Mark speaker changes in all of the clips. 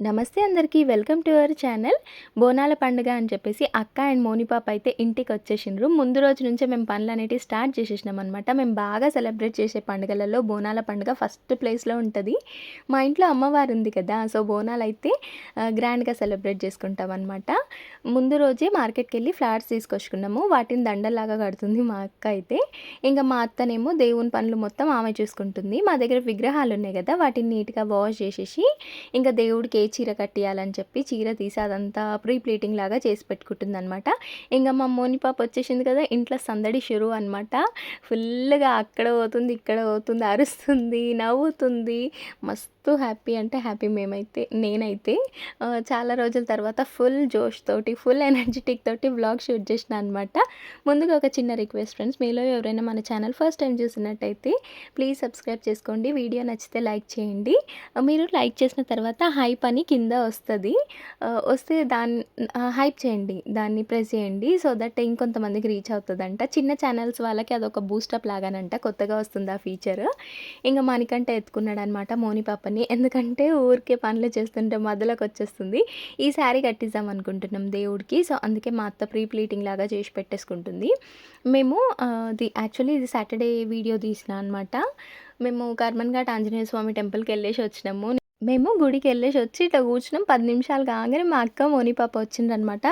Speaker 1: నమస్తే అందరికీ welcome to our channel. బోనాల పండుగ అని చెప్పేసి అక్క అండ్ మోనిపాప అయితే ఇంటికి వచ్చేసిండ్రు. ముందు రోజు నుంచే మేము పనులు అనేటివి స్టార్ట్ చేసేసినాం అనమాట మేము బాగా సెలబ్రేట్ చేసే పండుగలలో బోనాల పండుగ ఫస్ట్ ప్లేస్లో ఉంటుంది. మా ఇంట్లో అమ్మవారు ఉంది కదా సో బోనాలు అయితే గ్రాండ్గా సెలబ్రేట్ చేసుకుంటాం అనమాట ముందు రోజే మార్కెట్కి వెళ్ళి ఫ్లాట్స్ తీసుకొచ్చుకున్నాము. వాటిని దండలాగా కడుతుంది మా అక్క అయితే. ఇంకా మా అత్తనేమో దేవుని పనులు మొత్తం ఆమె చూసుకుంటుంది. మా దగ్గర విగ్రహాలు ఉన్నాయి కదా వాటిని నీట్గా వాష్ చేసేసి ఇంకా దేవుడికి చీర కట్టియాలని చెప్పి చీర తీసి అదంతా ప్రీ ప్లీటింగ్ లాగా చేసి పెట్టుకుంటుంది అనమాట ఇంకా మా మోని పాప వచ్చేసింది కదా ఇంట్లో సందడి షురు అనమాట ఫుల్గా అక్కడ పోతుంది ఇక్కడ పోతుంది అరుస్తుంది నవ్వుతుంది మస్తు హ్యాపీ అంటే హ్యాపీ మేమైతే నేనైతే చాలా రోజుల తర్వాత ఫుల్ జోష్ తోటి ఫుల్ ఎనర్జెటిక్ తోటి బ్లాగ్ షూట్ చేసిన అనమాట ముందుగా ఒక చిన్న రిక్వెస్ట్ ఫ్రెండ్స్ మీలో ఎవరైనా మన ఛానల్ ఫస్ట్ టైం చూసినట్టయితే ప్లీజ్ సబ్స్క్రైబ్ చేసుకోండి వీడియో నచ్చితే లైక్ చేయండి. మీరు లైక్ చేసిన తర్వాత హైప్ అని కింద వస్తుంది. వస్తే దాన్ని హైప్ చేయండి దాన్ని ప్రెస్ చేయండి సో దట్ ఇంకొంతమందికి రీచ్ అవుతుందంట. చిన్న ఛానల్స్ వాళ్ళకి అదొక బూస్టప్ లాగానంట కొత్తగా వస్తుంది ఆ ఫీచర్. ఇంకా మనకంటే ఎత్తుకున్నాడు అనమాట మోని పాపని. ఎందుకంటే ఊరికే పనులు చేస్తుంటే మధ్యలోకి వచ్చేస్తుంది. ఈ శారీ కట్టిద్దాం అనుకుంటున్నాం దేవుడికి. సో అందుకే మా అత్త ప్రీ ప్లీటింగ్ లాగా చేసి పెట్టేసుకుంటుంది. మేము ది యాక్చువల్లీ ఇది సాటర్డే వీడియో తీసిన అనమాట మేము కర్మన్ ఘాట్ ఆంజనేయ స్వామి టెంపుల్కి వెళ్ళేసి వచ్చినాము. మేము గుడికి వెళ్ళేసి వచ్చి ఇట్లా కూర్చున్నాం. పది నిమిషాలు కాగానే మా అక్క మోని పాప వచ్చిందనమాట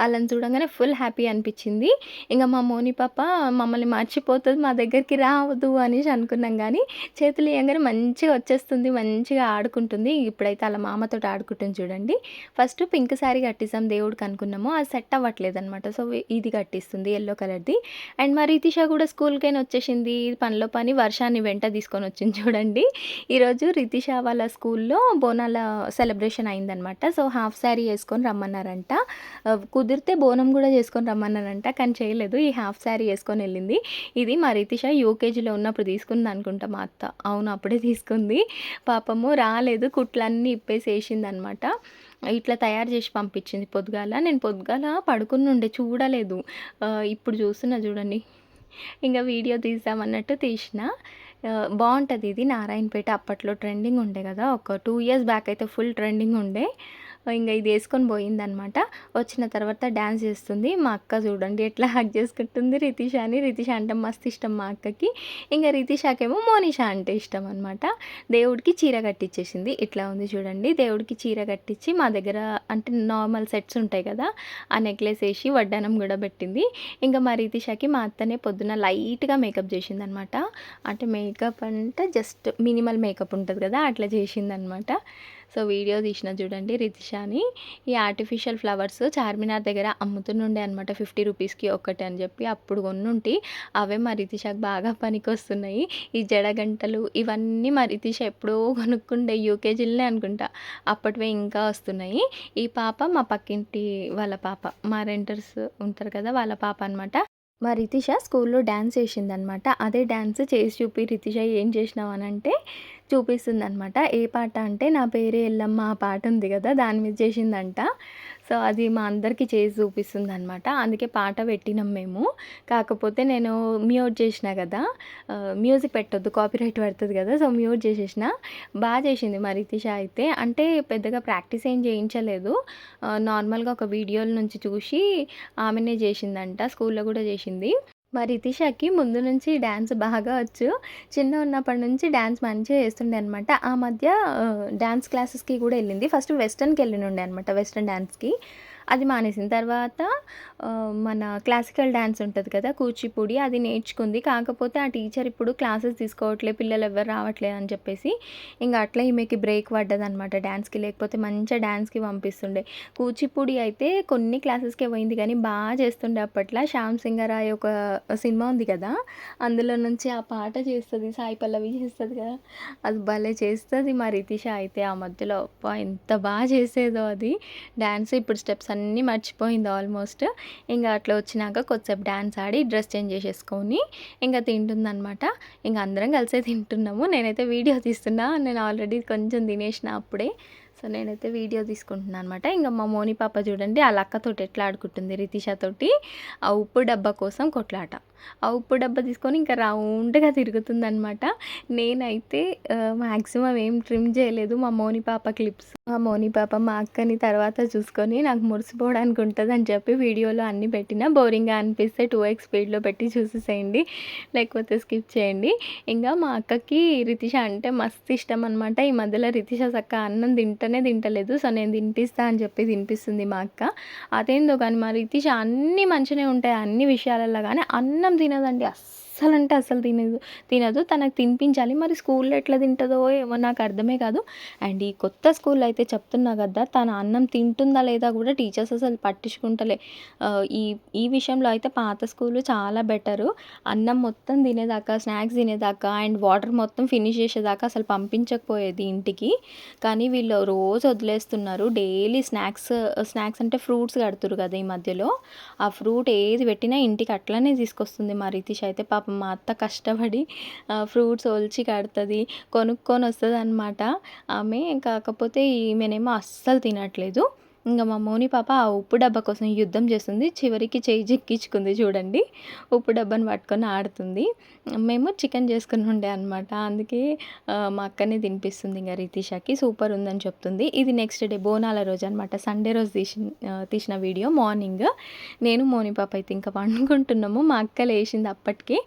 Speaker 1: వాళ్ళని చూడంగానే ఫుల్ హ్యాపీ అనిపించింది. ఇంకా మా మోని పాప మమ్మల్ని మర్చిపోతుంది మా దగ్గరికి రావద్దు అనేసి అనుకున్నాం కానీ చేతులు ఇవ్వగానే మంచిగా వచ్చేస్తుంది మంచిగా ఆడుకుంటుంది. ఇప్పుడైతే అలా మామతో ఆడుకుంటుంది చూడండి. ఫస్ట్ పింక్ శారీ కట్టిస్తాం దేవుడికి అనుకున్నాము. అది సెట్ అవ్వట్లేదు అనమాట సో ఇది కట్టిస్తుంది ఎల్లో కలర్ది. అండ్ మరి రితిష కూడా స్కూల్కైనా వచ్చేసింది. పనిలో పని వర్షాన్ని వెంట తీసుకొని వచ్చింది చూడండి. ఈరోజు రితిష వాళ్ళ స్కూల్ స్కూల్లో బోనాల సెలబ్రేషన్ అయిందనమాట సో హాఫ్ శారీ వేసుకొని రమ్మన్నారంట. కుదిరితే బోనం కూడా చేసుకొని రమ్మన్నారంట కానీ చేయలేదు. ఈ హాఫ్ శారీ వేసుకొని వెళ్ళింది. ఇది మా రితిష యూకేజీలో ఉన్నప్పుడు తీసుకుంది అనుకుంటా మా అత్త. అవును అప్పుడే తీసుకుంది. పాపము రాలేదు. కుట్లన్నీ ఇప్పేసి వేసింది అనమాట ఇట్లా తయారు చేసి పంపించింది పొద్దుగాల. నేను పొద్దుగాల పడుకుని ఉండే చూడలేదు. ఇప్పుడు చూస్తున్నా చూడండి. ఇంకా వీడియో తీద్దామన్నట్టు తీసిన. బాగుంటుంది ఇది నారాయణపేట అప్పట్లో ట్రెండింగ్ ఉండే కదా. ఒక టూ ఇయర్స్ బ్యాక్ అయితే ఫుల్ ట్రెండింగ్ ఉండే. ఇంకా ఇది వేసుకొని పోయిందనమాట. వచ్చిన తర్వాత డ్యాన్స్ చేస్తుంది. మా అక్క చూడండి ఎట్లా హక్ చేసుకుంటుంది. రితిష అని రితిష అంటే మస్తు ఇష్టం మా అక్కకి. ఇంకా రితిషాకేమో మోనిషా అంటే ఇష్టం అనమాట దేవుడికి చీర కట్టించేసింది ఇట్లా ఉంది చూడండి. దేవుడికి చీర కట్టించి మా దగ్గర అంటే నార్మల్ సెట్స్ ఉంటాయి కదా ఆ నెక్లెస్ వేసి వడ్డానం కూడా పెట్టింది. ఇంకా మా రితిషాకి మా అత్తనే పొద్దున లైట్గా మేకప్ చేసింది అనమాట అంటే మేకప్ అంటే జస్ట్ మినిమల్ మేకప్ ఉంటుంది కదా అట్లా చేసిందనమాట. సో వీడియో తీసిన చూడండి రితిషాని. ఈ ఆర్టిఫిషియల్ ఫ్లవర్స్ చార్మినార్ దగ్గర అమ్ముతుండే అనమాట ఫిఫ్టీ రూపీస్కి ఒక్కటి అని చెప్పి అప్పుడు కొన్నుంటి. అవే మా రితిషాకి బాగా పనికి వస్తున్నాయి ఈ జడగంటలు ఇవన్నీ మా రితిష ఎప్పుడో కొనుక్కుండే యూకేజీలనే అనుకుంటా. అప్పటివే ఇంకా వస్తున్నాయి. ఈ పాప మా పక్కింటి వాళ్ళ పాప మా రెంటర్స్ ఉంటారు కదా వాళ్ళ పాప అనమాట మా రితిష స్కూల్లో డ్యాన్స్ వేసిందనమాట అదే డ్యాన్స్ చేసి చూపి రితిష ఏం చేసినావు అని అంటే చూపిస్తుంది అనమాట ఏ పాట అంటే నా పేరే ఎల్లమ్మ ఆ పాట ఉంది కదా దాని మీద చేసిందంట. సో అది మా అందరికీ చేసి చూపిస్తుంది అనమాట అందుకే పాట పెట్టినాం మేము. కాకపోతే నేను మ్యూట్ చేసిన కదా మ్యూజిక్ పెట్టొద్దు కాపీరైట్ పడుతుంది కదా సో మ్యూట్ చేసేసిన. బాగా చేసింది మా రితిష అయితే. అంటే పెద్దగా ప్రాక్టీస్ ఏం చేయించలేదు. నార్మల్గా ఒక వీడియోల నుంచి చూసి ఆమెనే చేసిందంట స్కూల్లో కూడా చేసింది. మా రితిషాకి ముందు నుంచి డ్యాన్స్ బాగా వచ్చు. చిన్న ఉన్నప్పటి నుంచి డ్యాన్స్ మంచిగా చేస్తుండే అనమాట ఆ మధ్య డ్యాన్స్ క్లాసెస్కి కూడా వెళ్ళింది. ఫస్ట్ వెస్టర్న్కి వెళ్ళినుండే అనమాట వెస్టర్న్ డ్యాన్స్కి అది మానేసిన తర్వాత మన క్లాసికల్ డ్యాన్స్ ఉంటుంది కదా కూచిపూడి అది నేర్చుకుంది. కాకపోతే ఆ టీచర్ ఇప్పుడు క్లాసెస్ తీసుకోవట్లేదు పిల్లలు ఎవరు రావట్లేదు అని చెప్పేసి ఇంకా అట్లా ఈమెకి బ్రేక్ పడ్డదనమాట డ్యాన్స్కి లేకపోతే మంచిగా డ్యాన్స్కి పంపిస్తుండే. కూచిపూడి అయితే కొన్ని క్లాసెస్కే పోయింది కానీ బాగా చేస్తుండే అప్పట్లో. శ్యామ్ సింగరాయ్ ఒక సినిమా ఉంది కదా అందులో నుంచి ఆ పాట చేస్తుంది సాయి పల్లవి చేస్తుంది కదా అది భలే చేస్తుంది మా రితిష అయితే. ఆ మధ్యలో ఎంత బాగా చేసేదో అది. డ్యాన్స్ ఇప్పుడు స్టెప్స్ అన్నీ మర్చిపోయింది ఆల్మోస్ట్. ఇంకా అట్లా వచ్చినాక కొద్దిసేపు డ్యాన్స్ ఆడి డ్రెస్ చేంజ్ చేసేసుకొని ఇంకా తింటుందనమాట ఇంకా అందరం కలిసే తింటున్నాము. నేనైతే వీడియో తీస్తున్నా. నేను ఆల్రెడీ కొంచెం తినేసిన అప్పుడే. సో నేనైతే వీడియో తీసుకుంటున్నాను అనమాట ఇంకా మా మోని పాప చూడండి ఆ లక్కతోటి ఎట్లా ఆడుకుంటుంది రితిషాతోటి ఆ ఉప్పు డబ్బా కోసం కొట్లాట. ఆ ఉప్పు డబ్బా తీసుకొని ఇంకా రౌండ్గా తిరుగుతుందనమాట నేనైతే మ్యాక్సిమం ఏం ట్రిమ్ చేయలేదు. మా మోని పాప క్లిప్స్ మా మోని పాప మా అక్కని తర్వాత చూసుకొని నాకు మురిసిపోవడానికి ఉంటుంది అని చెప్పి వీడియోలో అన్నీ పెట్టిన బోరింగ్గా అనిపిస్తే టూ ఎక్స్ స్పీడ్లో పెట్టి చూసేసేయండి. లేకపోతే స్కిప్ చేయండి. ఇంకా మా అక్కకి రితిష అంటే మస్తు ఇష్టం అనమాట ఈ మధ్యలో రితిష చక్క అన్నం తింటనే తింటలేదు. సో నేను తినిపిస్తా అని చెప్పి తినిపిస్తుంది మా అక్క. అదేందో కానీ మా రితిష అన్నీ మంచిగానే ఉంటాయి. అన్ని విషయాలలో కానీ అన్నం అన్నం తినదండి అస్సలు అంటే అస్సలు తినదు తినదు. తనకు తినిపించాలి. మరి స్కూల్లో ఎట్లా తింటుందో ఏమో నాకు అర్థమే కాదు. అండ్ ఈ కొత్త స్కూల్ అయితే చెప్తున్నా కదా తన అన్నం తింటుందా లేదా కూడా టీచర్స్ అసలు పట్టించుకుంటలే. ఈ ఈ విషయంలో అయితే పాత స్కూల్ చాలా బెటరు. అన్నం మొత్తం తినేదాకా స్నాక్స్ తినేదాకా అండ్ వాటర్ మొత్తం ఫినిష్ చేసేదాకా అసలు పంపించకపోయేది ఇంటికి. కానీ వీళ్ళు రోజు వదిలేస్తున్నారు. డైలీ స్నాక్స్ స్నాక్స్ అంటే ఫ్రూట్స్ కడుతురు కదా ఈ మధ్యలో. ఆ ఫ్రూట్ ఏది పెట్టినా ఇంటికి అట్లనే తీసుకొస్తుంది మా రితీష్ అయితే. పాప మా అత్త కష్టపడి ఫ్రూట్స్ ఒలిచి కడుతుంది కొనుక్కొని వస్తుంది అనమాట ఆమె కాకపోతే ఈమెనేమో అస్సలు తినట్లేదు. ఇంకా మా మౌని పాప ఆ ఉప్పు డబ్బా కోసం యుద్ధం చేస్తుంది. చివరికి చేయి చిక్కించుకుంది చూడండి. ఉప్పు డబ్బాని పట్టుకొని ఆడుతుంది. మేము చికెన్ చేసుకుని ఉండే అనమాట అందుకే మా అక్కనే తినిపిస్తుంది ఇంకా రితీషాకి. సూపర్ ఉందని చెప్తుంది. ఇది నెక్స్ట్ డే బోనాల రోజు అనమాట సండే రోజు తీసిన తీసిన వీడియో మార్నింగ్. నేను మోని పాప అయితే ఇంకా వండుకుంటున్నాము మా అక్క లేచింది అప్పటికి.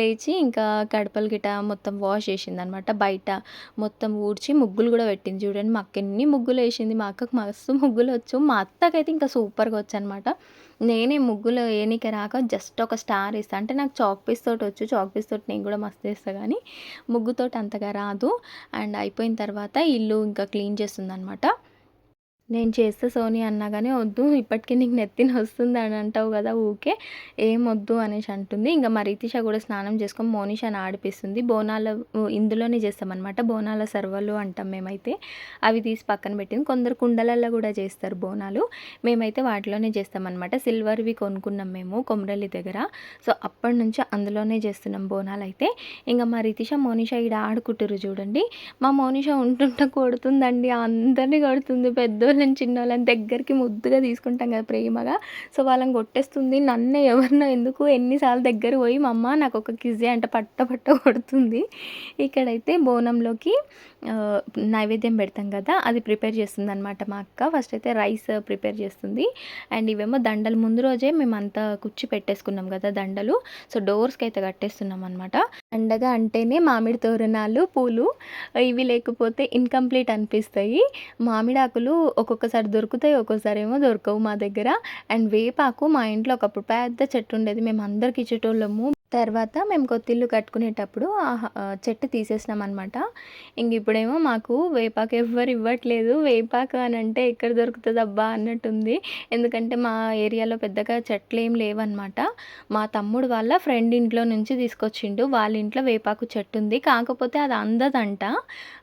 Speaker 1: లేచి ఇంకా కడపలు గిట మొత్తం వాష్ చేసింది అనమాట బయట మొత్తం ఊడ్చి ముగ్గులు కూడా పెట్టింది చూడండి. మా అక్క ఎన్ని ముగ్గులు వేసింది. మా అక్కకు మస్తు ముగ్గులు వచ్చు మా అత్తకైతే ఇంకా సూపర్గా వచ్చు అనమాట నేనే ముగ్గులు వేయనీకి రాక జస్ట్ ఒక స్టార్ ఇస్తాను అంటే నాకు చాక్ పీస్ తోటి వచ్చు. చాక్ పీస్ తోటి నేను కూడా మస్తు వేస్తాను కానీ ముగ్గుతోటి అంతగా రాదు. అండ్ అయిపోయిన తర్వాత ఇల్లు ఇంకా క్లీన్ చేస్తుందనమాట. నేను చేస్తే సోని అన్నా కానీ వద్దు ఇప్పటికీ నీకు నెత్తిన వస్తుంది అని అంటావు కదా ఊకే ఏం వద్దు అనేసి అంటుంది. ఇంకా మా రీతిష కూడా స్నానం చేసుకొని మోనిషాని ఆడిపిస్తుంది. బోనాల ఇందులోనే చేస్తామన్నమాట. బోనాల సర్వలు అంటాం మేమైతే. అవి తీసి పక్కన పెట్టింది. కొందరు కుండలల్లో కూడా చేస్తారు బోనాలు. మేమైతే వాటిలోనే చేస్తామన్నమాట. సిల్వర్వి కొనుక్కున్నాం మేము కొమరల్లి దగ్గర. సో అప్పటి నుంచి అందులోనే చేస్తున్నాం బోనాలు అయితే. ఇంకా మా రీతిష మోనిష ఈడ ఆడుకుంటారు చూడండి. మా మోనిష ఉంటుంట కొడుతుందండి. అందరినీ కొడుతుంది పెద్ద పెద్దోళ్ళని చిన్నోళ్ళని దగ్గరికి ముద్దుగా తీసుకుంటాం కదా ప్రేమగా. సో వాళ్ళని కొట్టేస్తుంది నన్ను ఎవరినో ఎందుకు? ఎన్నిసార్లు దగ్గర పోయి మా అమ్మ నాకు ఒక కిజే అంటే పట్ట పట్ట కొడుతుంది. ఇక్కడైతే బోనంలోకి నైవేద్యం పెడతాం కదా అది ప్రిపేర్ చేస్తుంది అనమాట మా అక్క. ఫస్ట్ అయితే రైస్ ప్రిపేర్ చేస్తుంది. అండ్ ఇవేమో దండలు ముందు రోజే మేము అంతా కుచ్చి పెట్టేసుకున్నాం కదా దండలు. సో డోర్స్కి అయితే కట్టేస్తున్నాం అనమాట పండగ అంటేనే మామిడి తోరణాలు పూలు ఇవి లేకపోతే ఇన్కంప్లీట్ అనిపిస్తాయి. మామిడాకులు ఒక్కొక్కసారి దొరుకుతాయి ఒక్కొక్కసారి ఏమో దొరకవు మా దగ్గర. అండ్ వేపాకు మా ఇంట్లో ఒకప్పుడు పెద్ద చెట్టు ఉండేది. మేము అందరికి ఇచ్చేటోళ్ళము. తర్వాత మేము కొత్తిల్లు కట్టుకునేటప్పుడు ఆ ఆ చెట్టు తీసేసినాం అనమాట ఇంక ఇప్పుడేమో మాకు వేపాకు ఎవ్వరు ఇవ్వట్లేదు. వేపాకు అని అంటే ఎక్కడ దొరుకుతుంది అబ్బా అన్నట్టుంది. ఎందుకంటే మా ఏరియాలో పెద్దగా చెట్లు ఏం లేవన్నమాట. మా తమ్ముడు వాళ్ళ ఫ్రెండ్ ఇంట్లో నుంచి తీసుకొచ్చిండు. వాళ్ళ ఇంట్లో వేపాకు చెట్టు ఉంది. కాకపోతే అది అందదంట.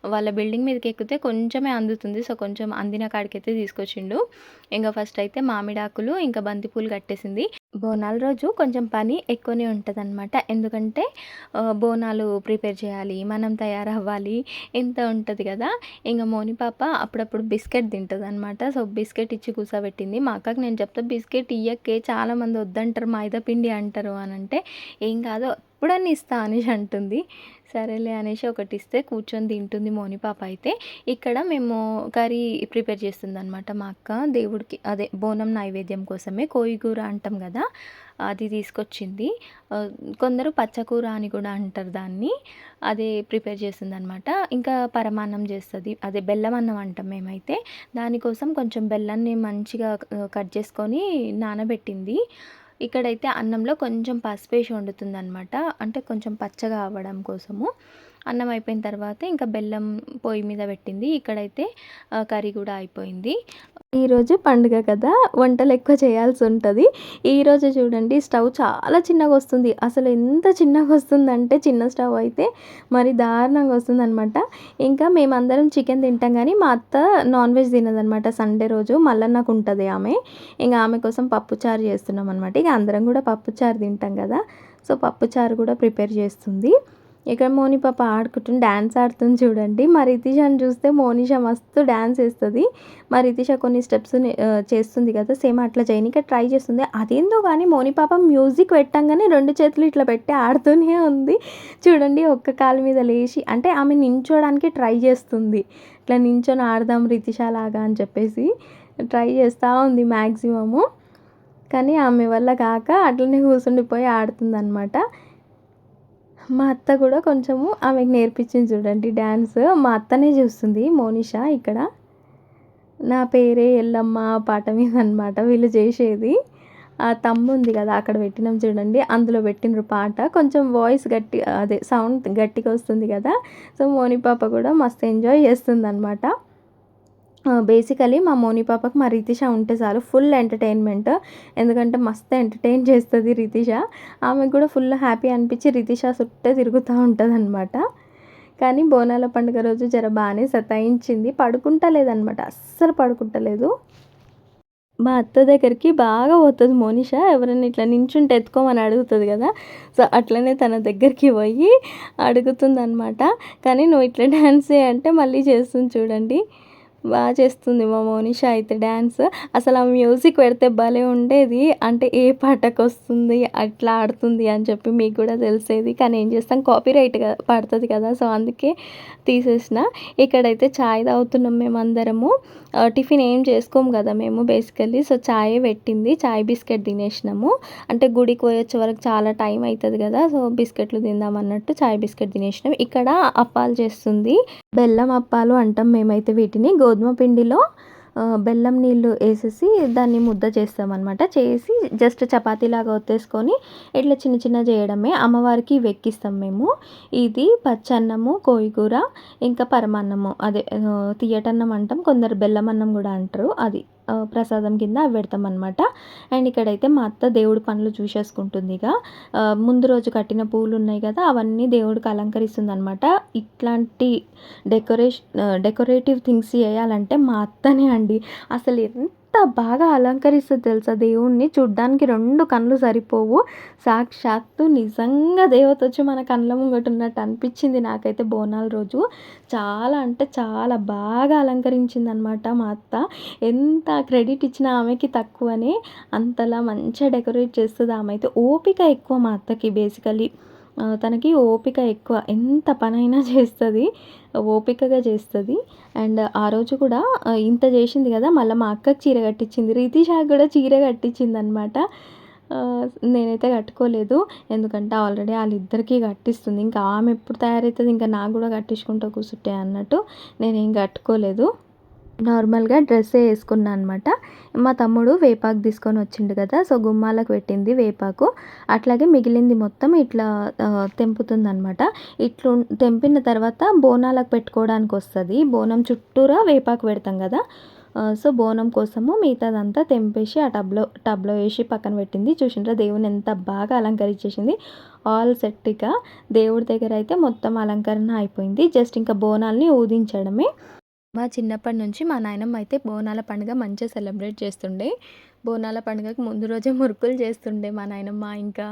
Speaker 1: వాళ్ళ బిల్డింగ్ మీదకి ఎక్కితే కొంచెమే అందుతుంది. సో కొంచెం అందిన కాడికైతే తీసుకొచ్చిండు. ఇంకా ఫస్ట్ అయితే మామిడాకులు ఇంకా బంతిపూలు కట్టేసింది. బోనాల రోజు కొంచెం పని ఎక్కువనే ఉంటుంది అనమాట ఎందుకంటే బోనాలు ప్రిపేర్ చేయాలి మనం తయారవ్వాలి ఇంత ఉంటుంది కదా. ఇంకా మోని పాప అప్పుడప్పుడు బిస్కెట్ తింటుంది అనమాట సో బిస్కెట్ ఇచ్చి కూర్చోబెట్టింది మా అక్కకి నేను చెప్తా బిస్కెట్ ఇయ్యకే చాలామంది వద్దంటారు మైదా పిండి అంటారు అని అంటే ఏం కాదు ఎప్పుడన్నా ఇస్తా అనేసి అంటుంది. సరేలే అనేసి ఒకటి ఇస్తే కూర్చొని తింటుంది మోని పాప అయితే. ఇక్కడ మేము కర్రీ ప్రిపేర్ చేస్తుంది అనమాట మా అక్క. దేవుడికి అదే బోనం నైవేద్యం కోసమే కోయిగూర అంటాం కదా అది తీసుకొచ్చింది. కొందరు పచ్చకూర అని కూడా అంటారు దాన్ని. అదే ప్రిపేర్ చేస్తుంది అనమాట ఇంకా పరమాన్నం చేస్తుంది. అదే బెల్లం అన్నం అంటాం మేమైతే. దానికోసం కొంచెం బెల్లాన్ని మంచిగా కట్ చేసుకొని నానబెట్టింది. ఇక్కడైతే అన్నంలో కొంచెం పసుపు వేసి వండుతుంది అనమాట అంటే కొంచెం పచ్చగా అవ్వడం కోసము. అన్నం అయిపోయిన తర్వాత ఇంకా బెల్లం పొయ్యి మీద పెట్టింది. ఇక్కడైతే కర్రీ కూడా అయిపోయింది. ఈరోజు పండుగ కదా వంటలు ఎక్కువ చేయాల్సి ఉంటుంది. ఈరోజు చూడండి స్టవ్ చాలా చిన్నగా వస్తుంది. అసలు ఎంత చిన్నగా వస్తుందంటే చిన్న స్టవ్ అయితే మరి దారుణంగా వస్తుందనమాట ఇంకా మేమందరం చికెన్ తింటాం కానీ మా అత్త నాన్ వెజ్ తినదనమాట సండే రోజు మళ్ళీ నాకు ఉంటుంది ఆమె. ఇంకా ఆమె కోసం పప్పుచారు చేస్తున్నాం అనమాట ఇక అందరం కూడా పప్పుచారు తింటాం కదా. సో పప్పుచారు కూడా ప్రిపేర్ చేస్తుంది. ఇక్కడ మోని పాప ఆడుకుంటుంది డ్యాన్స్ ఆడుతుంది చూడండి. మా రితిషాని చూస్తే మోనిష మస్తు డ్యాన్స్ వేస్తుంది మా రితిష కొన్ని స్టెప్స్ చేస్తుంది కదా సేమ్ అట్లా చేయనిక ట్రై చేస్తుంది. అదేందో కానీ మోని పాప మ్యూజిక్ పెట్టంగానే రెండు చేతులు ఇట్లా పెట్టి ఆడుతూనే ఉంది. చూడండి ఒక్క కాలు మీద లేచి అంటే ఆమె నించోడానికి ట్రై చేస్తుంది. ఇట్లా నించొని ఆడదాం రితిష లాగా అని చెప్పేసి ట్రై చేస్తూ ఉంది మ్యాక్సిమము కానీ ఆమె వల్ల కాక అట్లనే కూర్చుండిపోయి ఆడుతుంది అనమాట మా అత్త కూడా కొంచెము ఆమెకు నేర్పించింది చూడండి డ్యాన్స్ మా అత్తనే చూస్తుంది మోనిషా ఇక్కడ. నా పేరే ఎల్లమ్మ పాట మీద అనమాట వీళ్ళు చేసేది. ఆ తమ్ము ఉంది కదా అక్కడ పెట్టినాం చూడండి అందులో పెట్టినరు పాట. కొంచెం వాయిస్ గట్టి అదే సౌండ్ గట్టిగా వస్తుంది కదా. సో మోని పాప కూడా మస్తు ఎంజాయ్ చేస్తుంది అనమాట బేసికలీ మా మోని పాపకి మా రితిష ఉంటే చాలు ఫుల్ ఎంటర్టైన్మెంట్ ఎందుకంటే మస్తు ఎంటర్టైన్ చేస్తుంది రితిష. ఆమెకు కూడా ఫుల్ హ్యాపీ అనిపించి రితిష చుట్టే తిరుగుతూ ఉంటుంది అనమాట కానీ బోనాల పండుగ రోజు జర బాగానే సతాయించింది. పడుకుంటలేదనమాట అస్సలు పడుకుంటలేదు మా అత్త దగ్గరికి బాగా పోతుంది మోనిష. ఎవరైనా ఇట్లా నించుంటే ఎత్తుకోమని అడుగుతుంది కదా. సో అట్లనే తన దగ్గరికి పోయి అడుగుతుంది అనమాట కానీ నువ్వు ఇట్లా డ్యాన్స్ అంటే మళ్ళీ చేస్తుంది చూడండి. బాగా చేస్తుంది మా మోనిష అయితే డ్యాన్స్ అసలు ఆ మ్యూజిక్ పెడితే భలే ఉండేది. అంటే ఏ పాటకు వస్తుంది అట్లా ఆడుతుంది అని చెప్పి మీకు కూడా తెలిసేది. కానీ ఏం చేస్తాం కాపీ రైట్ పడుతుంది కదా సో అందుకే తీసేసిన. ఇక్కడైతే చాయ్ తాగుతున్నాం మేము అందరము. టిఫిన్ ఏం చేసుకోము కదా మేము బేసికల్లీ సో చాయ్ పెట్టింది చాయ్ బిస్కెట్ తినేసినాము. అంటే గుడికి పోయొచ్చే వరకు చాలా టైం అవుతుంది కదా సో బిస్కెట్లు తిందాం అన్నట్టు చాయ్ బిస్కెట్ తినేసినాం. ఇక్కడ అప్పాలు చేస్తుంది. బెల్లం అప్పాలు అంటాం మేమైతే వీటిని. గో గోధుమ పిండిలో బెల్లం నీళ్ళు వేసేసి దాన్ని ముద్ద చేస్తామన్నమాట. చేసి జస్ట్ చపాతీలాగా ఒత్తేసుకొని ఇట్లా చిన్న చిన్న చేయడమే. అమ్మవారికి వెక్కిస్తాం మేము. ఇది పచ్చన్నము కోయికూర ఇంకా పరమాన్నము. అదే తీయటన్నం అంటాం. కొందరు బెల్లం అన్నం కూడా అంటారు. అది ప్రసాదం కింద అవి పెడతాం అనమాట అండ్ ఇక్కడైతే మా అత్త దేవుడి పనులు చూసేసుకుంటుంది ఇక ముందు రోజు కట్టిన పూలు ఉన్నాయి కదా అవన్నీ దేవుడికి అలంకరిస్తుంది అనమాట ఇట్లాంటి డెకరేషన్ డెకరేటివ్ థింగ్స్ చేయాలంటే మా అత్తనే అండి. అసలు ఎంత ఎంత బాగా అలంకరిస్తుంది తెలుసా? దేవుణ్ణి చూడ్డానికి రెండు కళ్ళు సరిపోవు. సాక్షాత్తు నిజంగా దేవత వచ్చి మన కళ్ళ ముంగట ఉన్నట్టు అనిపించింది నాకైతే బోనాల రోజు. చాలా అంటే చాలా బాగా అలంకరించింది అనమాట మా అత్త. ఎంత క్రెడిట్ ఇచ్చిన ఆమెకి తక్కువనే అంతలా మంచిగా డెకరేట్ చేస్తుంది ఆమె. అయితే ఓపిక ఎక్కువ మా అత్తకి బేసికలీ. తనకి ఓపిక ఎక్కువ. ఎంత పనైనా చేస్తుంది. ఓపికగా చేస్తుంది. అండ్ ఆ రోజు కూడా ఇంత చేసింది కదా మళ్ళీ మా అక్కకి చీర కట్టించింది. రితీషాకి కూడా చీర కట్టించింది అనమాట నేనైతే కట్టుకోలేదు. ఎందుకంటే ఆల్రెడీ వాళ్ళిద్దరికీ కట్టిస్తుంది. ఇంకా ఆమె ఎప్పుడు తయారవుతుంది ఇంకా నాకు కూడా కట్టించుకుంటూ కూర్చుంటే అన్నట్టు నేనేం కట్టుకోలేదు. నార్మల్గా డ్రెస్సే వేసుకున్నా అనమాట మా తమ్ముడు వేపాకు తీసుకొని వచ్చిండు కదా సో గుమ్మాలకు పెట్టింది వేపాకు. అట్లాగే మిగిలింది మొత్తం ఇట్లా తెంపుతుంది అనమాట ఇట్లు తెంపిన తర్వాత బోనాలకు పెట్టుకోవడానికి వస్తుంది. బోనం చుట్టూరా వేపాకు పెడతాం కదా సో బోనం కోసము మిగతాదంతా తెంపేసి ఆ టబ్లో టబ్లో వేసి పక్కన పెట్టింది. చూసిండ్రా దేవుని ఎంత బాగా అలంకరించేసింది. ఆల్ సెట్గా దేవుడి దగ్గర అయితే మొత్తం అలంకరణ అయిపోయింది. జస్ట్ ఇంకా బోనాల్ని ఊదించడమే. మా చిన్నప్పటి నుంచి మా నాయనమ్మ అయితే బోనాల పండుగ మంచిగా సెలబ్రేట్ చేస్తుండే. బోనాల పండుగకు ముందు రోజే మురుకులు చేస్తుండే మా నాయనమ్మ. ఇంకా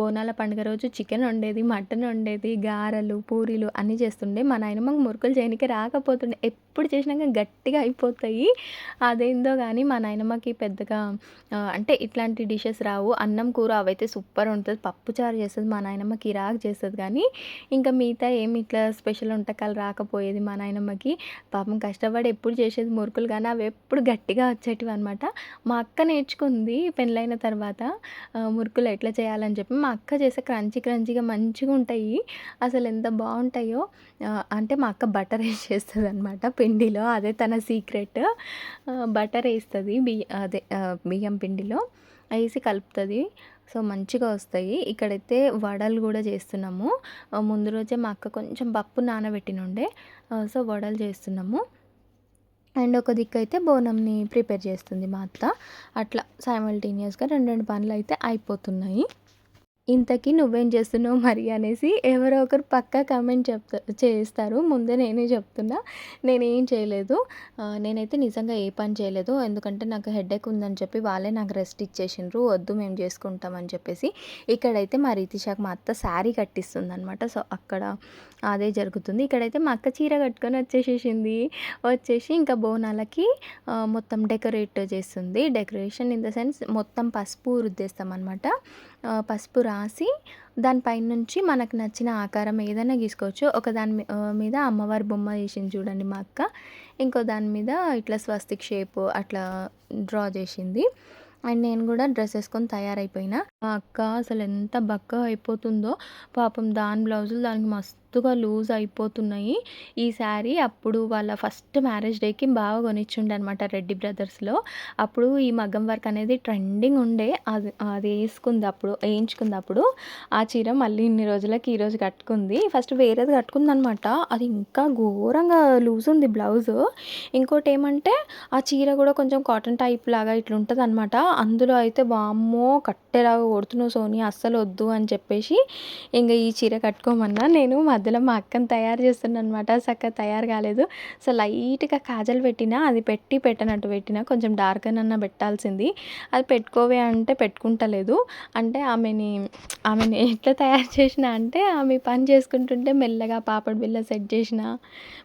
Speaker 1: బోనాల పండుగ రోజు చికెన్ వండేది మటన్ వండేది గారెలు పూరీలు అన్నీ చేస్తుండే. మా నాయనమ్మకి మురుకులు చేయడానికి రాకపోతుండే. ఎప్పుడు చేసినాక గట్టిగా అయిపోతాయి. అదేందో కానీ మా నాయనమ్మకి పెద్దగా అంటే ఇట్లాంటి డిషెస్ రావు. అన్నం కూర అవైతే సూపర్ ఉంటుంది. పప్పు చారు చేస్తుంది. మా నాయనమ్మ కిరాక్ చేస్తుంది కానీ ఇంకా మిగతా ఏమి ఇట్లా స్పెషల్ వంటకాలు రాకపోయేది మా నాయనమ్మకి. పాపం కష్టపడి ఎప్పుడు చేసేది మురుకులు కానీ అవి ఎప్పుడు గట్టిగా వచ్చేటివి అనమాట మా అక్క నేర్చుకుంది పెళ్ళైన తర్వాత. మురుకులు ఎట్లా చేయాలని చెప్పి మా అక్క చేసే క్రంచీ క్రంచీగా మంచిగా ఉంటాయి. అసలు ఎంత బాగుంటాయో అంటే మా అక్క బటర్ వేసి చేస్తుంది అనమాట పిండిలో అదే తన సీక్రెట్. బటర్ వేస్తుంది బియ్య అదే బియ్యం పిండిలో వేసి కలుపుతుంది. సో మంచిగా వస్తాయి. ఇక్కడైతే వడలు కూడా చేస్తున్నాము. ముందు రోజే మా అక్క కొంచెం పప్పు నానబెట్టినుండే. సో వడలు చేస్తున్నాము. అండ్ ఒక దిక్కు అయితే బోనంని ప్రిపేర్ చేస్తుంది మా అత్త. అట్లా సైమల్టేనియస్గా రెండు రెండు పనులు అయితే అయిపోతున్నాయి. ఇంతకీ నువ్వేం చేస్తున్నావు మరి అనేసి ఎవరో ఒకరు పక్కా కామెంట్ చెప్తా చేస్తారు ముందే నేనే చెప్తున్నా. నేనేం చేయలేదు. నేనైతే నిజంగా ఏ పని చేయలేదు. ఎందుకంటే నాకు హెడేక్ ఉందని చెప్పి వాళ్ళే నాకు రెస్ట్ ఇచ్చేసిండ్రు. వద్దు మేము చేసుకుంటామని చెప్పేసి. ఇక్కడైతే మా రీతిషాకి మా అత్త శారీ కట్టిస్తుంది అనమాట సో అక్కడ అదే జరుగుతుంది. ఇక్కడైతే మా అక్క చీర కట్టుకొని వచ్చేసేసింది. వచ్చేసి ఇంకా బోనాలకి మొత్తం డెకరేట్ చేస్తుంది. డెకరేషన్ ఇన్ ద సెన్స్ మొత్తం పసుపు రుద్దేస్తాం అనమాట పసుపు రాసి దానిపైన నుంచి మనకు నచ్చిన ఆకారం ఏదైనా గీసుకోవచ్చు. ఒక దాని మీద అమ్మవారి బొమ్మ చేసింది చూడండి మా అక్క. ఇంకో దాని మీద ఇట్లా స్వస్తిక్ షేప్ అట్లా డ్రా చేసింది. అండ్ నేను కూడా డ్రెస్ వేసుకొని తయారైపోయినా. మా అక్క అసలు ఎంత బక్క అయిపోతుందో. పాపం దాని బ్లౌజులు దానికి మస్తు మస్తుగా లూజ్ అయిపోతున్నాయి. ఈ శారీ అప్పుడు వాళ్ళ ఫస్ట్ మ్యారేజ్ డేకి బాగా కొనిచ్చుండే అనమాట రెడ్డి బ్రదర్స్లో. అప్పుడు ఈ మగ్గం వర్క్ అనేది ట్రెండింగ్ ఉండే. అది అది వేసుకుంది అప్పుడు వేయించుకుంది అప్పుడు. ఆ చీర మళ్ళీ ఇన్ని రోజులకి ఈరోజు కట్టుకుంది. ఫస్ట్ వేరేది కట్టుకుంది అనమాట అది ఇంకా ఘోరంగా లూజ్ ఉంది బ్లౌజ్. ఇంకోటి ఏమంటే ఆ చీర కూడా కొంచెం కాటన్ టైప్ లాగా ఇట్లా ఉంటుంది అనమాట అందులో అయితే బామ్మో కట్టెలాగా కొడుతున్నావు సోని అస్సలు వద్దు అని చెప్పేసి ఇంకా ఈ చీర కట్టుకోమన్నా నేను మధ్య మధ్యలో మా అక్కను తయారు చేస్తున్నాను అనమాట చక్కగా తయారు కాలేదు. సో లైట్గా కాజల్ పెట్టిన అది పెట్టి పెట్టనట్టు పెట్టిన కొంచెం డార్క్ అన్న పెట్టాల్సింది. అది పెట్టుకోవే అంటే పెట్టుకుంటలేదు. అంటే ఆమెని ఆమెని ఎట్లా తయారు చేసిన అంటే ఆమె పని చేసుకుంటుంటే మెల్లగా పాపడి బిల్ల సెట్ చేసిన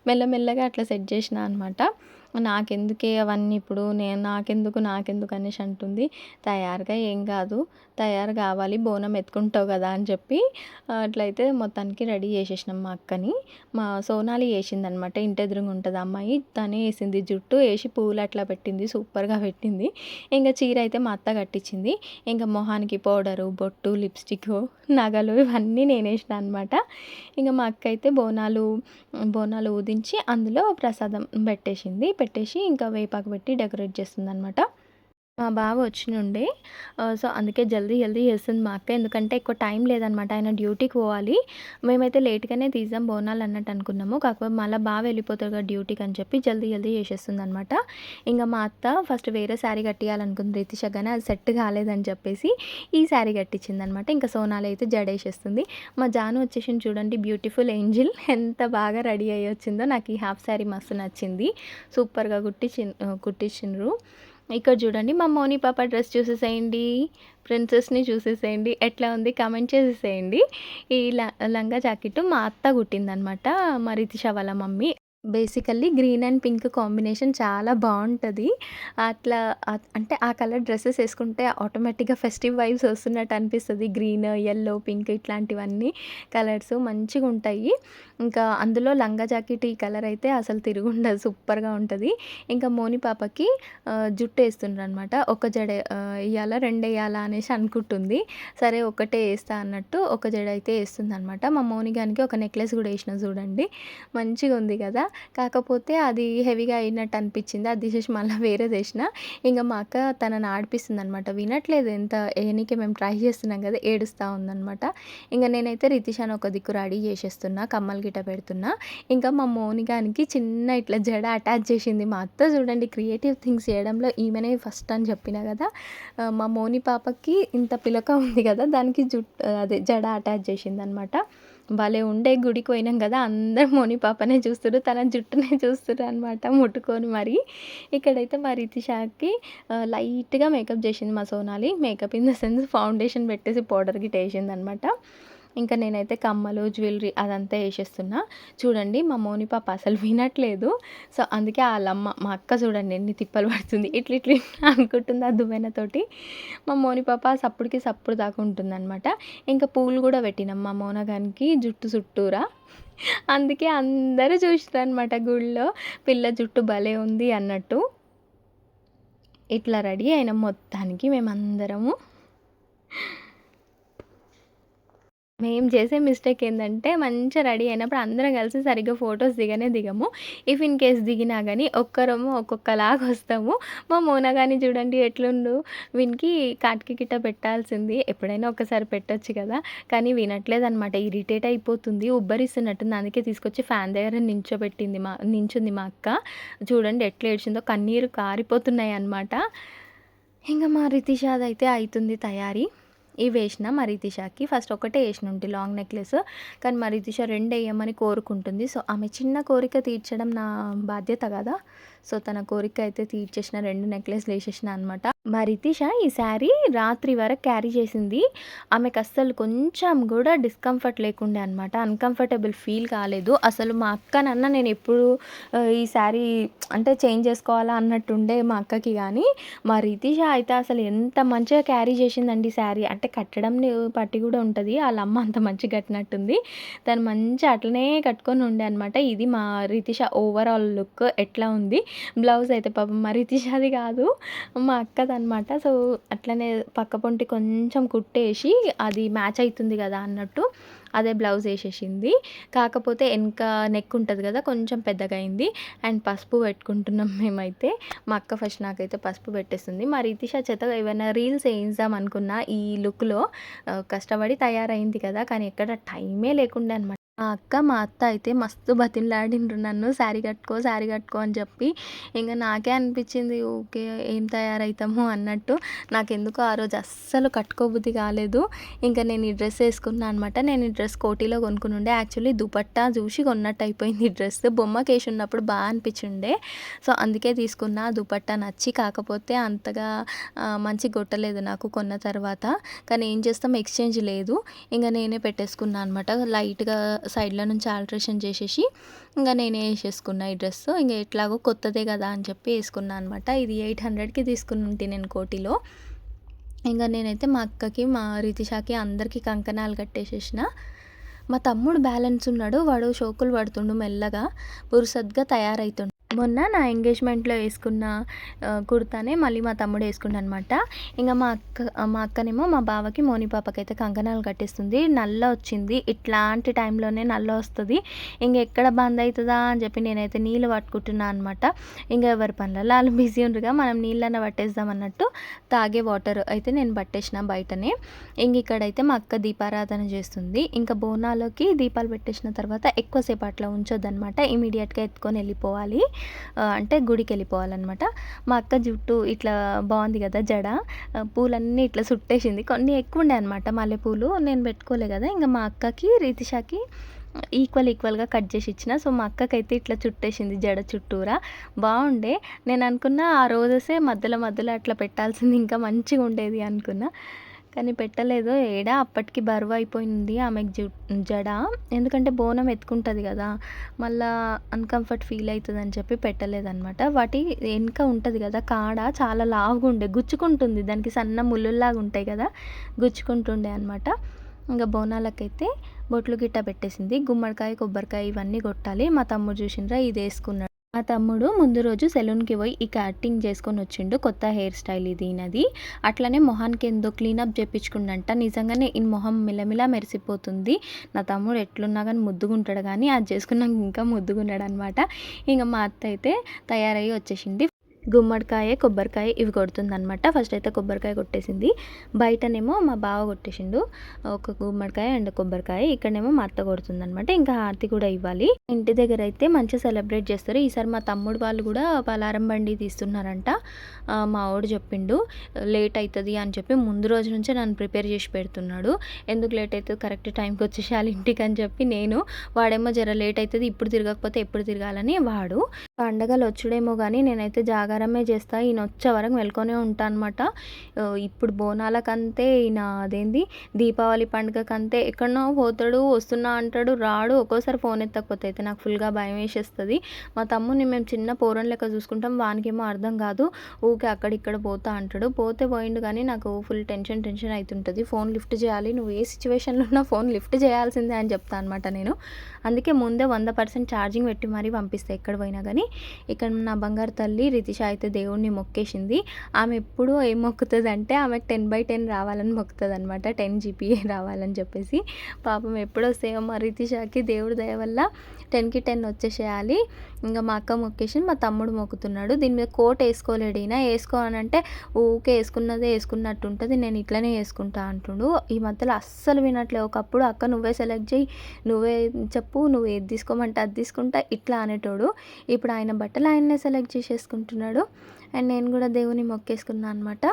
Speaker 1: మెల్లమెల్లగా అట్లా సెట్ చేసిన అనమాట. నాకెందుకే అవన్నీ ఇప్పుడు? నేను నాకెందుకు నాకెందుకు అనేసి అంటుంది. తయారుగా ఏం కాదు. తయారు కావాలి బోనం ఎత్తుకుంటావు కదా అని చెప్పి అట్లయితే మొత్తానికి రెడీ చేసేసినాం మా అక్కని. మా సోనాలి వేసిందనమాట ఇంటి ఎదురుగా ఉంటుంది అమ్మాయి. తనే వేసింది జుట్టు వేసి పూలు అట్లా పెట్టింది సూపర్గా పెట్టింది. ఇంకా చీర అయితే మా అత్త కట్టించింది. ఇంకా మొహానికి పౌడరు బొట్టు లిప్స్టిక్ నగలు ఇవన్నీ నేను వేసిన అనమాట. ఇంకా మా అక్క అయితే బోనాలు బోనాలు ఊదించి అందులో ప్రసాదం పెట్టేసింది. పెట్టేసి ఇంకా వేపాకు పెట్టి డెకరేట్ చేస్తుంది అనమాట మా బావ వచ్చినుండే. సో అందుకే జల్దీ జల్దీ చేస్తుంది మా అక్క. ఎందుకంటే ఎక్కువ టైం లేదనమాట. ఆయన డ్యూటీకి పోవాలి. మేమైతే లేట్గానే తీసాం బోనాలు అన్నట్టు అనుకున్నాము. కాకపోతే మళ్ళీ బాగా వెళ్ళిపోతారు కదా డ్యూటీకి అని చెప్పి జల్దీ జల్దీ చేసేస్తుంది అనమాట ఇంకా మా అత్త ఫస్ట్ వేరే శారీ కట్టియాలనుకుంది. రితిష కానీ అది సెట్ కాలేదని చెప్పేసి ఈ శారీ కట్టించింది అనమాట ఇంకా సోనాలు అయితే జడేసేస్తుంది మా జాను వచ్చేసి చూడండి. Beautiful angel. ఎంత బాగా రెడీ అయ్యి వచ్చిందో నాకు ఈ హాఫ్ శారీ మస్తు నచ్చింది. సూపర్గా కుట్టించి కుట్టించిండ్రు ఇక్కడ చూడండి మా మోని పాప డ్రెస్ చూసేసేయండి ప్రిన్సెస్ని చూసేసేయండి ఎట్లా ఉంది కామెంట్ చేసేసేయండి. ఈ లంగా జాకెట్ మా అత్త కుట్టిందనమాట మా రితిష వాళ్ళ mummy. Basically green and pink combination చాలా బాగుంటుంది. అట్లా అంటే ఆ కలర్ డ్రెస్సెస్ వేసుకుంటే ఆటోమేటిక్గా ఫెస్టివ్ వైబ్స్ వస్తున్నట్టు అనిపిస్తుంది. గ్రీన్ ఎల్లో పింక్ ఇట్లాంటివన్నీ కలర్స్ మంచిగా ఉంటాయి. ఇంకా అందులో లంగా జాకెట్ ఈ కలర్ అయితే అసలు తిరుగుండదు సూపర్గా ఉంటుంది. ఇంకా మోని పాపకి జుట్టు వేస్తుండ్రు అనమాట ఒక జడ వేయాలా రెండు వేయాలా అనేసి అనుకుంటుంది. సరే ఒకటే వేస్తా అన్నట్టు ఒక జడ అయితే వేస్తుంది అనమాట మా మోనిగానికి ఒక నెక్లెస్ కూడా వేసిన చూడండి. మంచిగా ఉంది కదా. కాకపోతే అది హెవీగా అయినట్టు అనిపించింది. అది తీసేసి మళ్ళీ వేరే చేసిన. ఇంకా మా అక్క తనని ఆడిపిస్తుంది అనమాట వినట్లేదు ఎంత ఏనికి మేము ట్రై చేస్తున్నాం కదా ఏడుస్తూ ఉందనమాట ఇంకా నేనైతే రితిషాను ఒక దిక్కు రెడీ చేసేస్తున్నా కమ్మలు గిట్ట పెడుతున్నా. ఇంకా మా మోనిగానికి చిన్న ఇట్లా జడ అటాచ్ చేసింది. మా అత్త చూడండి క్రియేటివ్ థింగ్స్ చేయడంలో ఈమెనే ఫస్ట్ అని చెప్పిన కదా. మా మోని పాపకి ఇంత పిలక ఉంది కదా దానికి జుట్టు అదే జడ అటాచ్ చేసింది అనమాట భలే ఉండే గుడికి పోయినాం కదా అందరు మోని పాపనే చూస్తారు తన జుట్టునే చూస్తారు అనమాట ముట్టుకొని మరి. ఇక్కడైతే మా రితిషాకి లైట్గా మేకప్ చేసింది మా Sonali. Makeup in the sense foundation పెట్టేసి పౌడర్ గిట్ వేసింది అనమాట ఇంకా నేనైతే కమ్మలు జ్యువెలరీ అదంతా వేసేస్తున్నా. చూడండి మా మోని పాప అసలు వినట్లేదు. సో అందుకే వాళ్ళమ్మ మా అక్క చూడండి ఎన్ని తిప్పలు పడుతుంది. ఇట్ల ఇట్ల అనుకుంటుంది ఆ దువ్వెనతోటి. మా మోని పాప సప్పుడికి సప్పుడు దాకా ఉంటుంది అనమాట ఇంకా పూలు కూడా పెట్టినాం మా మోనగానికి జుట్టు చుట్టూరా. అందుకే అందరూ చూసారు గుళ్ళో పిల్ల జుట్టు భలే ఉంది అన్నట్టు. ఇట్లా రెడీ అయిన మొత్తానికి మేమందరము. మేము చేసే మిస్టేక్ ఏంటంటే మంచిగా రెడీ అయినప్పుడు అందరం కలిసి సరిగ్గా ఫొటోస్ దిగనే దిగము. ఇఫ్ ఇన్ కేస్ దిగినా కానీ ఒక్కరము ఒక్కొక్కలాగా వస్తాము. మా మోనా కానీ చూడండి ఎట్లుండు? వీనికి కాటికి గిట్ట పెట్టాల్సింది. ఎప్పుడైనా ఒకసారి పెట్టచ్చు కదా. కానీ వినట్లేదు అనమాట ఇరిటేట్ అయిపోతుంది. ఉబ్బరిస్తున్నట్టుంది. అందుకే తీసుకొచ్చి ఫ్యాన్ దగ్గర నించోబెట్టింది మా నించుంది మా అక్క. చూడండి ఎట్లా ఏడ్చిందో. కన్నీరు కారిపోతున్నాయి అనమాట ఇంకా మా రితిషాద్ అయితే అవుతుంది తయారీ. ఇవి వేసిన మరీతిషాకి ఫస్ట్ ఒకటే వేసిన ఉంటే లాంగ్ నెక్లెస్. కానీ మరీతిష రెండు వేయమని కోరుకుంటుంది. సో ఆమె చిన్న కోరిక తీర్చడం నా బాధ్యత కదా. సో తన కోరిక అయితే తీర్చేసిన రెండు నెక్లెస్లు వేసేసిన అనమాట మా రితిష ఈ శారీ రాత్రి వరకు క్యారీ చేసింది. ఆమెకు అస్సలు కొంచెం కూడా డిస్కంఫర్ట్ లేకుండే అనమాట అన్కంఫర్టబుల్ ఫీల్ కాలేదు. అసలు మా అక్కనన్న నేను ఎప్పుడు ఈ శారీ అంటే చేంజ్ చేసుకోవాలా అన్నట్టుండే మా అక్కకి కానీ మా రితిష అయితే అసలు ఎంత మంచిగా క్యారీ చేసిందండి శారీ. అంటే కట్టడం పట్టి కూడా ఉంటుంది. వాళ్ళ అమ్మ అంత మంచిగా కట్టినట్టుంది. తను మంచి అట్లనే కట్టుకొని ఉండే అనమాట ఇది మా రితిష ఓవరాల్ లుక్ ఎట్లా ఉంది. బ్లౌజ్ అయితే పాపం మరి రితిషాది కాదు. మా అక్కదనమాట. సో అట్లనే పక్క పొంటి కొంచెం కుట్టేసి అది మ్యాచ్ అవుతుంది కదా అన్నట్టు అదే బ్లౌజ్ వేసేసింది. కాకపోతే వెనక నెక్ ఉంటుంది కదా కొంచెం పెద్దగా అయింది. అండ్ పసుపు పెట్టుకుంటున్నాం మేమైతే. మా అక్క ఫస్ట్ నాకైతే పసుపు పెట్టేస్తుంది మా ఇతిషా చేత ఏమైనా రీల్స్ వేయిద్దాం అనుకున్నా ఈ లుక్లో. కష్టపడి తయారైంది కదా కానీ ఎక్కడ టైమే లేకుండా అనమాట మా అక్క మా అత్త అయితే మస్తు బతిమలాడిండ్రు నన్ను. శారీ కట్టుకో శారీ కట్టుకో అని చెప్పి ఇంకా నాకే అనిపించింది ఓకే ఏం తయారవుతాము అన్నట్టు. నాకెందుకో ఆ రోజు అస్సలు కట్టుకోబుద్ధి కాలేదు. ఇంకా నేను ఈ డ్రెస్ వేసుకున్నాను అనమాట నేను ఈ డ్రెస్ కోటీలో కొనుక్కుని ఉండే. యాక్చువల్లీ దుపట్టా చూసి కొన్నట్టు అయిపోయింది ఈ డ్రెస్. బొమ్మకి వేసి ఉన్నప్పుడు బాగా అనిపించిండే. సో అందుకే తీసుకున్నా. ఆ దుపట్టా నచ్చి కాకపోతే అంతగా మంచి కొట్టలేదు నాకు కొన్న తర్వాత. కానీ ఏం చేస్తాం? ఎక్స్చేంజ్ లేదు. ఇంకా నేనే పెట్టేసుకున్నాను అనమాట లైట్గా సైడ్లో నుంచి ఆల్ట్రేషన్ చేసేసి ఇంకా నేనే వేసేసుకున్నా ఈ డ్రెస్. ఇంకా ఎట్లాగో కొత్తదే కదా అని చెప్పి వేసుకున్నాను అనమాట ఇది ఎయిట్ హండ్రెడ్కి తీసుకుని ఉంటే నేను కోటిలో. ఇంకా నేనైతే మా అక్కకి మా రితిషాకి అందరికీ కంకణాలు కట్టేసేసిన. మా తమ్ముడు బ్యాలెన్స్ ఉన్నాడు వాడు షోకులు పడుతుండు మెల్లగా. పురుసద్గా తయారవుతుండు మొన్న నా ఎంగేజ్మెంట్లో వేసుకున్న కుర్తానే మళ్ళీ మా తమ్ముడు వేసుకున్నాను అనమాట ఇంకా మా అక్క మా అక్కనేమో మా బావకి మోని పాపకి అయితే కంకణాలు కట్టిస్తుంది. నల్ల వచ్చింది. ఇట్లాంటి టైంలోనే నల్ల వస్తుంది. ఇంక ఎక్కడ బంద్ అవుతుందా అని చెప్పి నేనైతే నీళ్ళు పట్టుకుంటున్నాను అనమాట. ఇంకా ఎవరి పనులలో వాళ్ళు బిజీ ఉండరుగా మనం నీళ్ళన్న పట్టేద్దాం అన్నట్టు తాగే వాటర్ అయితే నేను పట్టేసిన బయటనే. ఇంక ఇక్కడైతే మా అక్క దీపారాధన చేస్తుంది. ఇంకా బోనాలకి దీపాలు పెట్టేసిన తర్వాత ఎక్కువసేపు అట్లా ఉంచొద్దనమాట. ఇమీడియట్గా ఎత్తుకొని వెళ్ళిపోవాలి. అంటే గుడికి వెళ్ళిపోవాలన్నమాట మా అక్క జుట్టు ఇట్లా బాగుంది కదా జడ పూలన్నీ ఇట్లా చుట్టేసింది కొన్ని ఎక్కువ ఉండే అనమాట మల్లెపూలు నేను పెట్టుకోలే కదా. ఇంకా మా అక్కకి రీతిషాకి ఈక్వల్ ఈక్వల్గా కట్ చేసి ఇచ్చిన. సో మా అక్కకైతే ఇట్లా చుట్టేసింది జడ చుట్టూరా. బాగుండే నేను అనుకున్న ఆ రోజెసే మధ్యలో మధ్యలో అట్లా పెట్టాల్సింది. ఇంకా మంచిగా ఉండేది అనుకున్నా. కానీ పెట్టలేదు. ఏడా? అప్పటికి బరువు అయిపోయింది ఆమెకు జు జడ. ఎందుకంటే బోనం ఎత్తుకుంటుంది కదా. మళ్ళా అన్కంఫర్ట్ ఫీల్ అవుతుంది అని చెప్పి పెట్టలేదనమాట వాటి వెనుక ఉంటుంది కదా కాడ చాలా లావుగా ఉండే గుచ్చుకుంటుంది. దానికి సన్న ముళ్ళులాగా ఉంటాయి కదా గుచ్చుకుంటుండే అనమాట ఇంకా బోనాలకైతే బొట్లు గిట్ట పెట్టేసింది. గుమ్మడికాయ కొబ్బరికాయ ఇవన్నీ కొట్టాలి. మా తమ్ముడు చూసిండ్రా ఇది వేసుకున్నాడు. మా తమ్ముడు ముందు రోజు సెలూన్కి పోయి ఈ కటింగ్ చేసుకొని వచ్చిండు. కొత్త హెయిర్ స్టైల్ ఇది నది అట్లనే మొహానికి ఎందో క్లీనప్ చేపించుకుండంట నిజంగానే ఈ మొహం మిలమిలా మెరిసిపోతుంది. నా తమ్ముడు ఎట్లున్నా కానీ ముద్దుగుంటాడు కానీ అది చేసుకున్నాక ఇంకా ముద్దుగున్నాడు అనమాట ఇంకా మా అత్త అయితే తయారయ్యి వచ్చేసింది. గుమ్మడికాయ కొబ్బరికాయ ఇవి కొడుతుందనమాట ఫస్ట్ అయితే కొబ్బరికాయ కొట్టేసింది. బయటనేమో మా బావ కొట్టేసిండు. ఒక గుమ్మడికాయ అండ్ కొబ్బరికాయ. ఇక్కడనేమో మా అత్త కొడుతుందనమాట ఇంకా హారతి కూడా ఇవ్వాలి. ఇంటి దగ్గర అయితే మంచిగా సెలబ్రేట్ చేస్తారు. ఈసారి మా తమ్ముడు వాళ్ళు కూడా పలారం బండి తీస్తున్నారంట. మా వాడు చెప్పిండు లేట్ అవుతుంది అని చెప్పి ముందు రోజు నుంచే నన్ను ప్రిపేర్ చేసి పెడుతున్నాడు. ఎందుకు లేట్ అవుతుంది కరెక్ట్ టైంకి వచ్చేసేయాలి ఇంటికి అని చెప్పి నేను వాడేమో జర లేట్ అవుతుంది ఇప్పుడు తిరగకపోతే ఎప్పుడు తిరగాలని వాడు. పండగలు వచ్చుడేమో కానీ నేనైతే ప్రకారమే చేస్తా. ఈయన వచ్చే వరకు మెల్కొనే ఉంటా అనమాట ఇప్పుడు బోనాలకంతే ఈయన అదేంది? దీపావళి పండుగకంతే ఎక్కడనో పోతాడు వస్తున్నా అంటాడు రాడు ఒక్కోసారి ఫోన్ ఎత్తకపోతే అయితే నాకు ఫుల్గా భయం వేసేస్తుంది. మా తమ్ముని మేము చిన్న పోరం లెక్క చూసుకుంటాం వానికేమో అర్థం కాదు. ఊకే అక్కడిక్కడ పోతా అంటాడు. పోతే పోయిండు కానీ నాకు ఫుల్ టెన్షన్ టెన్షన్ అవుతుంటుంది ఫోన్ లిఫ్ట్ చేయాలి. నువ్వు ఏ సిచ్యువేషన్లో ఉన్నా ఫోన్ లిఫ్ట్ చేయాల్సిందే అని చెప్తా అనమాట నేను. అందుకే ముందే వంద పర్సెంట్ ఛార్జింగ్ పెట్టి మరీ పంపిస్తాయి ఎక్కడ పోయినా కానీ. ఇక్కడ నా బంగారు తల్లి రితిష అయితే దేవుణ్ణి మొక్కేసింది. ఆమె ఎప్పుడు ఏం మొక్కుతుంది అంటే ఆమెకు టెన్ బై టెన్ రావాలని మొక్కుతుంది అనమాట టెన్ జీపీఏ రావాలని చెప్పేసి. పాపం ఎప్పుడు వస్తాయో మా రితిషాకి దేవుడి దయ వల్ల టెన్కి టెన్ వచ్చేసేయాలి. ఇంకా మా అక్క మొక్కేసి మా తమ్ముడు మొక్కుతున్నాడు. దీని మీద కోట్ వేసుకోలేడు ఈయన. వేసుకో ఊకే వేసుకున్నదే వేసుకున్నట్టు ఉంటుంది. నేను ఇట్లనే వేసుకుంటా అంటుండు. ఈ మధ్యలో అస్సలు వినట్లే. ఒకప్పుడు అక్క నువ్వే సెలెక్ట్ చేయి నువ్వే చెప్పు. నువ్వు ఏది తీసుకోమంటే అది తీసుకుంటా ఇట్లా అనేటోడు. ఇప్పుడు ఆయన బట్టలు ఆయన్నే సెలెక్ట్ చేసేసుకుంటున్నాడు. అండ్ నేను కూడా దేవుని మొక్కేసుకున్నాను అనమాట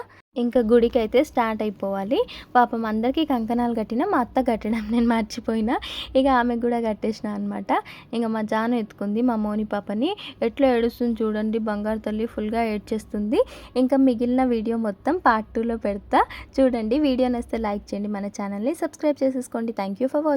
Speaker 1: ఇంకా గుడికి అయితే స్టార్ట్ అయిపోవాలి. పాపం అందరికీ కంకణాలు కట్టిన మా అత్త కట్టడం నేను మర్చిపోయినా. ఇక ఆమెకు కూడా కట్టేసిన అనమాట ఇంకా మా జాను ఎత్తుకుంది మా మోని పాపని. ఎట్లా ఏడుస్తుంది చూడండి బంగారు తల్లి ఫుల్గా ఏడ్చేస్తుంది ఇంకా మిగిలిన వీడియో మొత్తం పార్ట్ టూలో పెడతా. చూడండి వీడియో నచ్చితే లైక్ చేయండి మన ఛానల్ని సబ్స్క్రైబ్ చేసేసుకోండి. Thank you for watching